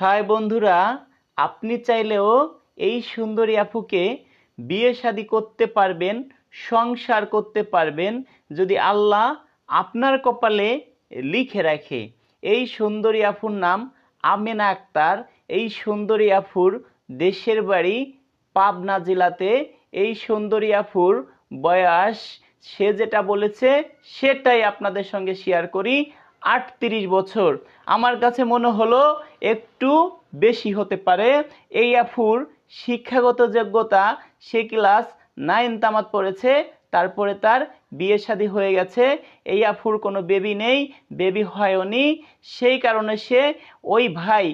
High বন্ধুরা, আপনি চাইলেও এই সুন্দরী আপুকে বিয়ে শাদী করতে পারবেন, সংসার করতে পারবেন, যদি আল্লাহ আপনার কপালে লিখে রাখে। এই সুন্দরী আফুর নাম আমেনা আক্তার। এই সুন্দরী আফুর দেশের বাড়ি পাবনা জেলাতে। এই সুন্দরী আফুর বয়স, সে যেটা বলেছে, সেটাই আপনাদের সঙ্গে শেয়ার করি। আটত্রিশ বছর। আমার কাছে মনে হলো একটু বেশি হতে পারে। এই আফুর শিক্ষাগত যোগ্যতা, সে ক্লাস নাইন তামাত পড়েছে, তারপরে তার বিয়ে শাদী হয়ে গেছে। এই আফুর কোনো বেবি নেই, বেবি হয়নি সেই কারণে সে ওই ভাই,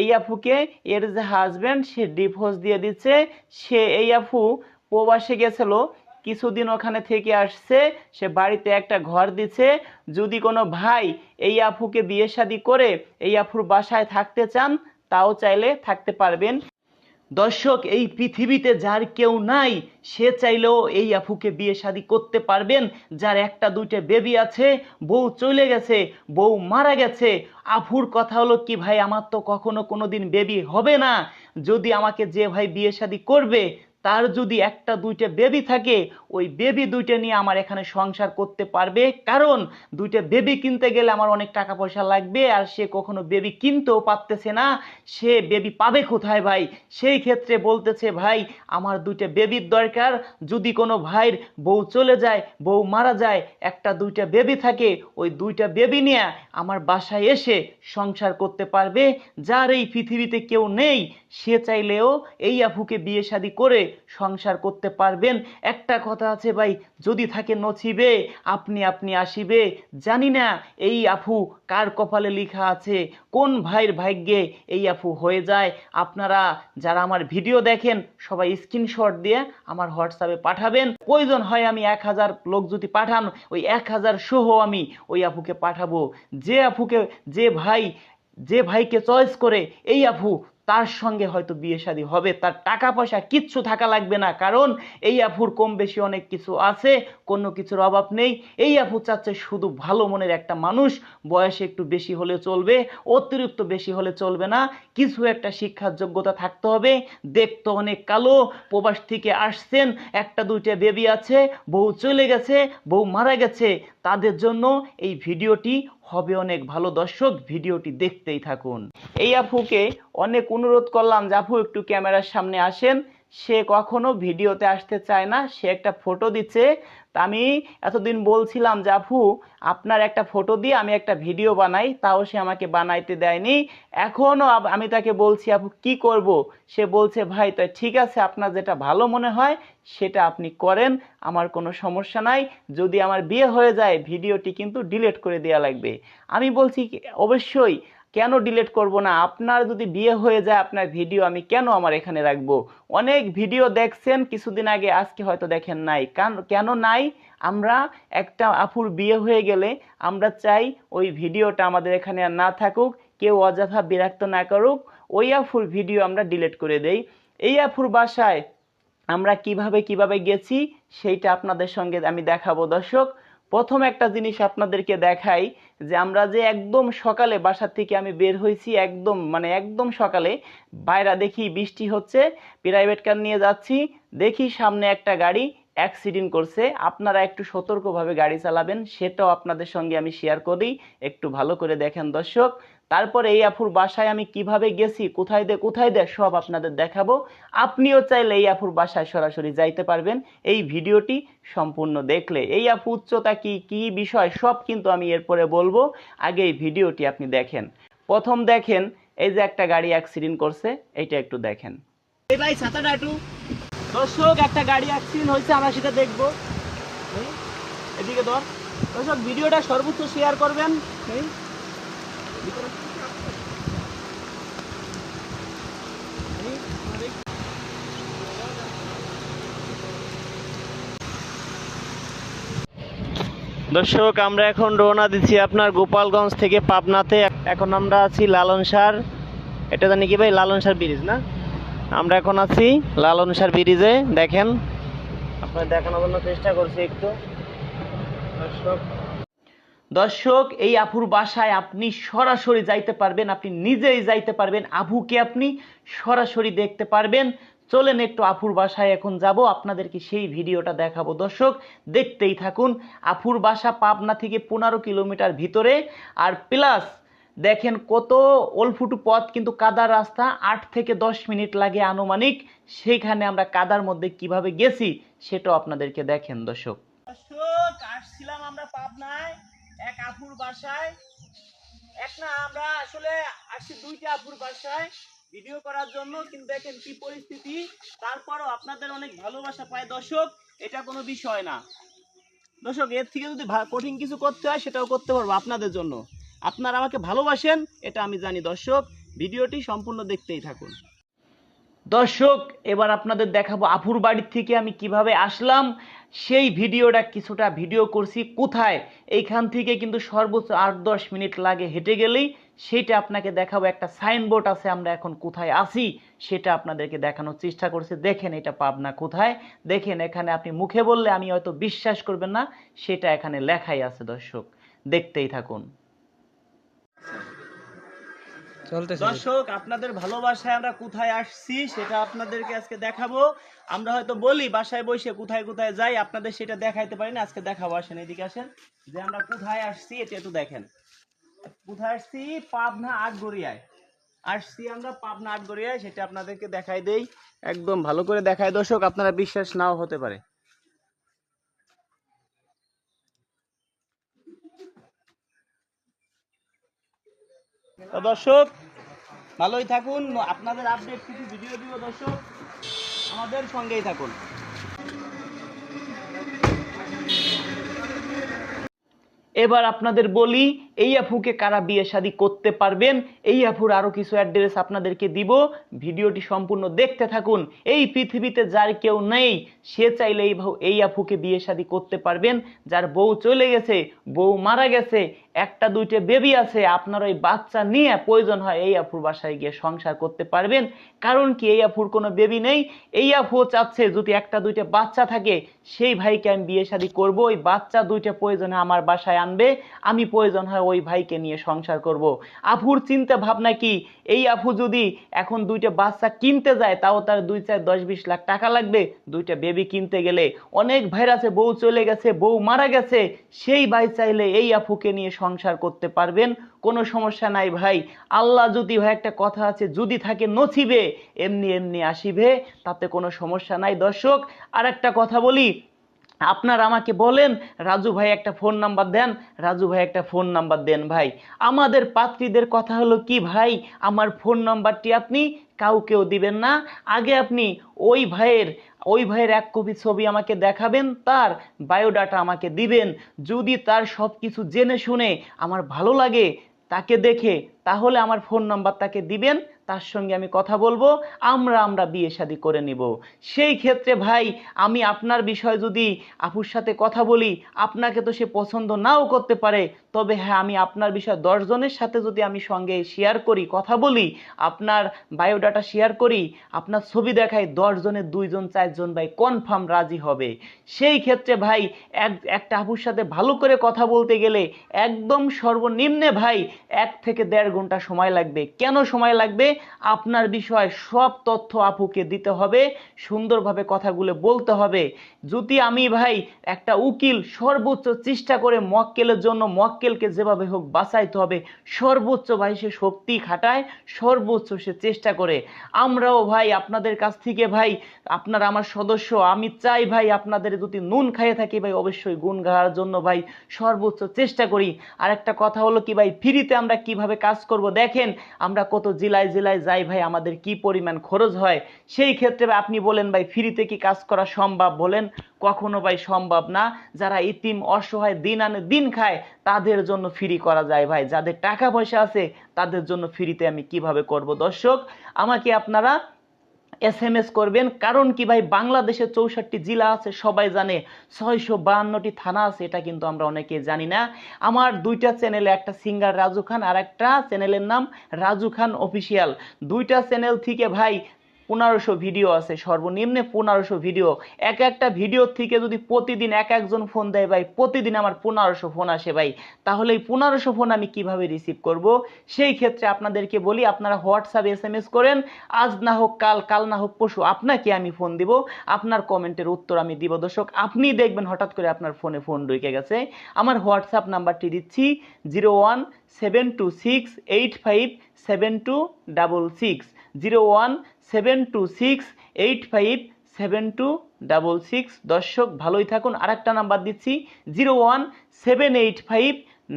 এই আফুকে এর যে হাজব্যান্ড সে ডিভোর্স দিয়ে দিচ্ছে। সে, এই আফু প্রবাসে গেছিল কিছুদিন ওখানে থেকে আসছে, সে বাড়িতে একটা ঘর দিচ্ছে যদি কোনো ভাই এই আফুকে বিয়ে শাদী করে এই আফুর বাসায় থাকতে চান, তাও চাইলে থাকতে পারবেন। দর্শক, এই পৃথিবীতে যার কেউ নাই, সে চাইলেও এই আফুকে বিয়ে শাদী করতে পারবেন। যার একটা দুইটা বেবি আছে, বউ চলে গেছে, বউ মারা গেছে। আফুর কথা হলো কি, ভাই, আমার তো কখনো কোনো দিন বেবি হবে না। যদি আমাকে যে ভাই বিয়ে শাদী করবে তার যদি একটা, দুইটা বেবি থাকে, ওই বেবি দুইটা নিয়ে আমার এখানে সংসার করতে পারবে। কারণ দুইটা বেবি কিনতে গেলে আমার অনেক টাকা পয়সা লাগবে, আর সে কখনো বেবি কিনতেও পারতেছে না। সে বেবি পাবে কোথায় ভাই? সেই ক্ষেত্রে বলতেছে, ভাই, আমার দুইটা বেবির দরকার। যদি কোনো ভাইয়ের বউ চলে যায়, বউ মারা যায়, একটা দুইটা বেবি থাকে, ওই দুইটা বেবি নিয়ে আমার বাসায় এসে সংসার করতে পারবে। যার এই পৃথিবীতে কেউ নেই সে চাইলেও এই আফুকে বিয়ে শাদী করে সংসার করতে পারবেন। একটা কথা আছে ভাই, যদি থাকে নছিবে আপনি আপনি আসিবে। জানি না এই আফু কার কপালে লেখা আছে, কোন ভাইয়ের ভাগ্যে এই আফু হয়ে যায়। আপনারা যারা আমার ভিডিও দেখেন, সবাই স্ক্রিনশট দিয়ে আমার হোয়াটসঅ্যাপে পাঠাবেন। প্রয়োজন হয় আমি এক হাজার লোক যদি পাঠান, ওই এক হাজার সহ আমি ওই আফুকে পাঠাবো। যে আফুকে যে ভাই, যে ভাইকে চয়েস করে এই আফু তার সঙ্গে হয়তো বিয়ে শাদী হবে, তার টাকা পয়সা কিচ্ছু থাকা লাগবে না। কারণ এই আফুর কম বেশি অনেক কিছু আছে, কোনো কিছুর অভাব নেই। এই আফু চাচ্ছে শুধু ভালো মনের একটা মানুষ, বয়সে একটু বেশি হলে চলবে, অতিরিক্ত বেশি হলে চলবে না। কিছু একটা শিক্ষার যোগ্যতা থাকতে হবে। দেখতে অনেক কালো, প্রবাস থেকে আসছেন, একটা দুইটা বেবি আছে, বউ চলে গেছে, বউ মারা গেছে। তাদের জন্য এই ভিডিওটি হবে অনেক ভালো দর্শক, ভিডিওটি দেখতেই থাকুন। এই আফুকে অনেক অনুরোধ করলাম যে আপু একটু ক্যামেরার সামনে আসেন। সে কখনো ভিডিওতে আসতে চায় না, সে একটা ফটো দিচ্ছে। তা আমি এতদিন বলছিলাম যে, আপু, আপনার একটা ফটো দিয়ে আমি একটা ভিডিও বানাই। তাও সে আমাকে বানাইতে দেয়নি। এখনও আমি তাকে বলছি, আপু, কি করব? সে বলছে, ভাই তাই ঠিক আছে, আপনার যেটা ভালো মনে হয়, সেটা আপনি করেন। আমার কোনো সমস্যা নাই। যদি আমার বিয়ে হয়ে যায় ভিডিওটি কিন্তু ডিলিট করে দেওয়া লাগবে। আমি বলছি অবশ্যই। কেন ডিলেট করব না? আপনার যদি বিয়ে হয়ে যায় আপনার ভিডিও আমি কেন আমার এখানে রাখব? অনেক ভিডিও দেখছেন, কিছুদিন আগে, আজকে হয়তো দেখেন নাই। কান- নাই? আমরা একটা আপুর বিয়ে হয়ে গেলে আমরা চাই ওই ভিডিওটা আমাদের এখানে আর না থাকুক, কেউ অযথা বিরক্ত না করুক, ওই আফুর ভিডিও আমরা ডিলেট করে দেই। এই আফুর বাসায় আমরা কীভাবে কীভাবে গেছি, সেইটা আপনাদের সঙ্গে আমি দেখাবো। দর্শক, প্রথম একটা জিনিস আপনাদেরকে দেখাই যে আমরা যে একদম সকালে বাসার থেকে আমি বের হয়েছি, একদম মানে একদম সকালে, বাইরা দেখি বৃষ্টি হচ্ছে প্রাইভেট কার নিয়ে যাচ্ছি, দেখি সামনে একটা গাড়ি অ্যাক্সিডেন্ট করছে, আপনারা একটু সতর্কভাবে গাড়ি চালাবেন, সেটাও আপনাদের সঙ্গে আমি শেয়ার করি, একটু ভালো করে দেখেন দর্শক। তারপরে এই আফুর বাসায় আমি কীভাবে গেছি, কোথায় দে কোথায় দে, সব আপনাদের দেখাবো। আপনিও চাইলে এই আফুর বাসায় সরাসরি যাইতে পারবেন। এই ভিডিওটি সম্পূর্ণ দেখলে। এই আফু উচ্চতা কি কি বিষয়, সব কিন্তু আমি এরপরে বলব। আগে এই ভিডিওটি আপনি দেখেন। প্রথম দেখেন, এই যে একটা গাড়ি অ্যাক্সিডেন্ট করছে এটা একটু দেখেন। এই ভাই, ছাতাটা একটু দর্শক, একটা গাড়ি অ্যাক্সিডেন্ট হয়েছে, আমরা সেটা দেখব। এদিকে ধর। দর্শক, ভিডিওটা সর্বোচ্চ শেয়ার করবেন এই, ভিতরে। এই, আমাদের দর্শক, আমরা এখন রওনা দিচ্ছি আপনার গোপালগঞ্জ থেকে পাবনাতে। এখন আমরা আছি লালন সার এটা জানি কি ভাই? লালন সার ব্রিজ না? আমরা এখন আছি লালন সার ব্রিজে দেখেন, আপনার দেখানোর জন্য চেষ্টা করছি একটু। দর্শক দর্শক, এই আফুর বাসায় আপনি সরাসরি যাইতে পারবেন, আপনি নিজেই যাইতে পারবেন, আবুকে আপনি সরাসরি দেখতে পারবেন। চলেন একটু আফুর বাসায়, এখন যাব, আপনাদেরকে সেই ভিডিওটা দেখাবো। দর্শক, দেখতেই থাকুন আফুর বাসা পাবনা থেকে পনেরো কিলোমিটার ভিতরে, আর প্লাস দেখেন কত ওলফুটু পথ, কিন্তু কাদার রাস্তা, আট থেকে দশ মিনিট লাগে আনুমানিক। সেইখানে আমরা কাদার মধ্যে কীভাবে গেছি, সেটাও আপনাদেরকে দেখেন, দর্শক। দর্শক, আসছিলাম আমরা পাবনায়। এক আফুর বাসায়, এক না, আমরা আসলে আসছি দুইটা আফুর বাসায় ভিডিও করার জন্য, কিন্তু দেখেন কি পরিস্থিতি। তারপরও আপনাদের অনেক ভালোবাসা পায়। দর্শক, এটা কোনো বিষয় না। দর্শক, এর থেকে যদি কঠিন কিছু করতে হয়, সেটাও করতে পারব আপনাদের জন্য। আপনারা আমাকে ভালোবাসেন, এটা আমি জানি। দর্শক, ভিডিওটি সম্পূর্ণ দেখতেই থাকুন। দর্শক, এবার আপনাদের দেখাবো আফুর বাড়ির থেকে আমি কীভাবে আসলাম। সেই ভিডিওটা কিছুটা ভিডিও করছি, কোথায়? এইখান থেকে কিন্তু সর্বোচ্চ আট দশ মিনিট লাগে হেঁটে গেলেই। সেটা আপনাকে দেখাবো, একটা সাইনবোর্ড আছে, আমরা এখন কোথায় আছি, সেটা আপনাদেরকে দেখানোর চেষ্টা করছি। দেখেন এটা পাবনা কোথায়? দেখেন এখানে আপনি মুখে বললে আমি হয়তো বিশ্বাস করবেন না, সেটা এখানে লেখাই আছে দর্শক। দেখতেই থাকুন। দর্শক, আপনাদের ভালোবাসায় আমরা কোথায় আসছি সেটা আপনাদেরকে আজকে দেখাবো। আমরা হয়তো বলি বাসায় বসে কোথায় কোথায় যাই, আপনাদের সেটা দেখাইতে পারি না, আজকে দেখাবো। আসেন, এদিকে আসেন। যে আমরা কোথায় আসছি, এটা একটু দেখেন। কোথায় আসছি? পাবনা আটগড়িয়ায়। আসছি আমরা পাবনা আটগড়িয়ায়, সেটা আপনাদেরকে দেখাই দেই। একদম ভালো করে দেখায় দর্শক, আপনারা বিশ্বাস নাও হতে পারে। দর্শক ভালোই থাকুন আপনাদের আপডেট কিছু ভিডিও দিব দর্শক আমাদের সঙ্গেই থাকুন। এবার আপনাদের বলি এই আফুকে কারা বিয়ে শাদী করতে পারবেন? এই আফুর আরও কিছু অ্যাড্রেস আপনাদেরকে দিব। ভিডিওটি সম্পূর্ণ দেখতে থাকুন। এই পৃথিবীতে যার কেউ নেই, সে চাইলে এই এই আফুকে বিয়ে শাদী করতে পারবেন। যার বউ চলে গেছে, বউ মারা গেছে, একটা দুইটা বেবি আছে, আপনার ওই বাচ্চা নিয়ে প্রয়োজন হয় এই আফুর বাসায় গিয়ে সংসার করতে পারবেন। কারণ কি এই আফুর কোনো বেবি নেই? এই আফু চাচ্ছে যদি একটা দুইটা বাচ্চা থাকে, সেই ভাইকে আমি বিয়ে শাদী করব, ওই বাচ্চা দুইটা প্রয়োজনে আমার বাসায় আনবে। আমি প্রয়োজন হয় ওই ভাইকে নিয়ে সংসার করব। আফুর চিন্তা ভাবনা কি? এই আফু যদি এখন দুইটা বাচ্চা কিনতে যায়, তাও তার দুই চার দশ বিশ লাখ টাকা লাগবে। দুইটা বেবি কিনতে গেলে অনেক ভাইর আছে, বউ চলে গেছে, বউ মারা গেছে। সেই ভাই চাইলে এই আফুকে নিয়ে সংসার করতে পারবেন। কোনো সমস্যা নাই ভাই। আল্লাহ যদি ভাই একটা কথা আছে, যদি থাকে নছিবে এমনি এমনি আসিবে, তাতে কোনো সমস্যা নাই। দর্শক আর একটা কথা বলি আপনার আমাকে বলেন, রাজু ভাই একটা ফোন নাম্বার দেন, রাজু ভাই একটা ফোন নাম্বার দেন ভাই। আমাদের পাত্রীদের কথা হলো কি ভাই, আমার ফোন নাম্বারটি আপনি কাউকেও দিবেন না। আগে আপনি ওই ভাইয়ের ওই ভাইয়ের এক কপি ছবি আমাকে দেখাবেন, তার বায়োডাটা আমাকে দিবেন। যদি তার সব কিছু জেনে শুনে আমার ভালো লাগে, তাকে দেখে, তাহলে আমার ফোন নাম্বার তাকে দিবেন। তার সঙ্গে আমি কথা বলব, আমরা আমরা বিয়ে শাদী করে নিব। সেই ক্ষেত্রে ভাই, আমি আপনার বিষয় যদি আপুর সাথে কথা বলি, আপনাকে তো সে পছন্দ নাও করতে পারে। তবে হ্যাঁ আমি আপনার বিষয় দশ জনের সাথে যদি আমি সঙ্গে শেয়ার করি, কথা বলি, আপনার বায়োডাটা শেয়ার করি, আপনার ছবি দেখাই, দশ জনের দুইজন চারজন ভাই কনফার্ম রাজি হবে। সেই ক্ষেত্রে ভাই, এক, একটা আপুর সাথে ভালো করে কথা বলতে গেলে একদম সর্বনিম্নে ভাই, এক থেকে দেড় ঘণ্টা সময় লাগবে। কেন সময় লাগবে? আপনার বিষয় সব তথ্য আপুকে দিতে হবে, সুন্দরভাবে কথাগুলো বলতে হবে। যদি আমি ভাই একটা উকিল, সর্বোচ্চ চেষ্টা করে মক্কেলের জন্য, মক্কেলকে যেভাবে হোক বাঁচাইতে হবে, সর্বোচ্চ ভাই সে শক্তি খাটায়, সর্বোচ্চ সে চেষ্টা করে। আমরাও ভাই আপনাদের কাছ থেকে ভাই, আপনারা আমার সদস্য, আমি চাই ভাই আপনাদের যদি নুন খাইয়ে থাকি ভাই, অবশ্যই গুণ গাওয়ার জন্য ভাই সর্বোচ্চ চেষ্টা করি। আর একটা কথা হলো কি ভাই, ফ্রিতে আমরা কীভাবে কাজ করব দেখেন, আমরা কত জেলায় জেলায় যাই ভাই, আমাদের কি পরিমাণ খরচ হয়? সেই ক্ষেত্রে আপনি বলেন ভাই, ফ্রিতে কি কাজ করা সম্ভব বলেন? কখনো ভাই সম্ভব না। যারা ইতিম, অসহায়, দিন আনে দিন খায়, তাদের জন্য ফ্রি করা যায় ভাই। যাদের টাকা পয়সা আছে, তাদের জন্য ফ্রিতে আমি কীভাবে করব? দর্শক, আমাকে আপনারা এস করবেন, কারণ কি ভাই? বাংলাদেশে চৌষট্টি জেলা আছে, সবাই জানে। ছয়শো বাহান্নটি থানা আছে, এটা কিন্তু আমরা অনেকে জানি না। আমার দুইটা চ্যানেলে, একটা সিঙ্গার রাজু খান আর একটা চ্যানেলের নাম রাজু খান অফিসিয়াল। দুইটা চ্যানেল থেকে ভাই পনেরোশো ভিডিও আছে, সর্বনিম্নে পনেরোশো ভিডিও এক একটা ভিডিও থেকে যদি প্রতিদিন এক একজন ফোন দেয় ভাই, প্রতিদিন আমার পনেরোশো ফোন আসে ভাই, তাহলে এই পনেরোশো ফোন আমি কীভাবে রিসিভ করব? সেই ক্ষেত্রে আপনাদেরকে বলি, আপনারা হোয়াটসঅ্যাপ এস এম এস করেন, আজ না হোক কাল কাল না হোক পরশু আপনাকে আমি ফোন দিব। আপনার কমেন্টের উত্তর আমি দিব, দর্শক। আপনি দেখবেন হঠাৎ করে আপনার ফোনে ফোন ঢুকে গেছে। আমার হোয়াটসঅ্যাপ নাম্বারটি দিচ্ছি zero one seven two six eight five seven two double six zero one seven two six eight five seven two double six দর্শক, ভালোই থাকুন। আরেকটা নাম্বার দিচ্ছি zero one seven eight five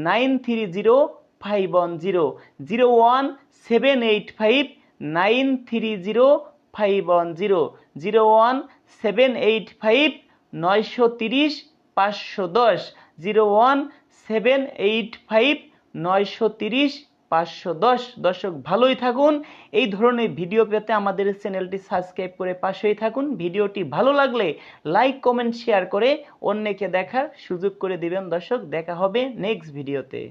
nine three zero five one zero zero one seven eight five nine three zero five one zero zero one seven eight five নয়শো তিরিশ পাঁচশো দশ zero one seven eight five নয়শো তিরিশ পাঁচশো দশ দর্শক ভালোই থাকুন। এই ধরনের ভিডিও পেতে আমাদের চ্যানেলটি সাবস্ক্রাইব করে পাশেই থাকুন। ভিডিওটি ভালো লাগলে লাইক, কমেন্ট, শেয়ার করে অন্যকে দেখার সুযোগ করে দিবেন। দর্শক, দেখা হবে নেক্সট ভিডিওতে।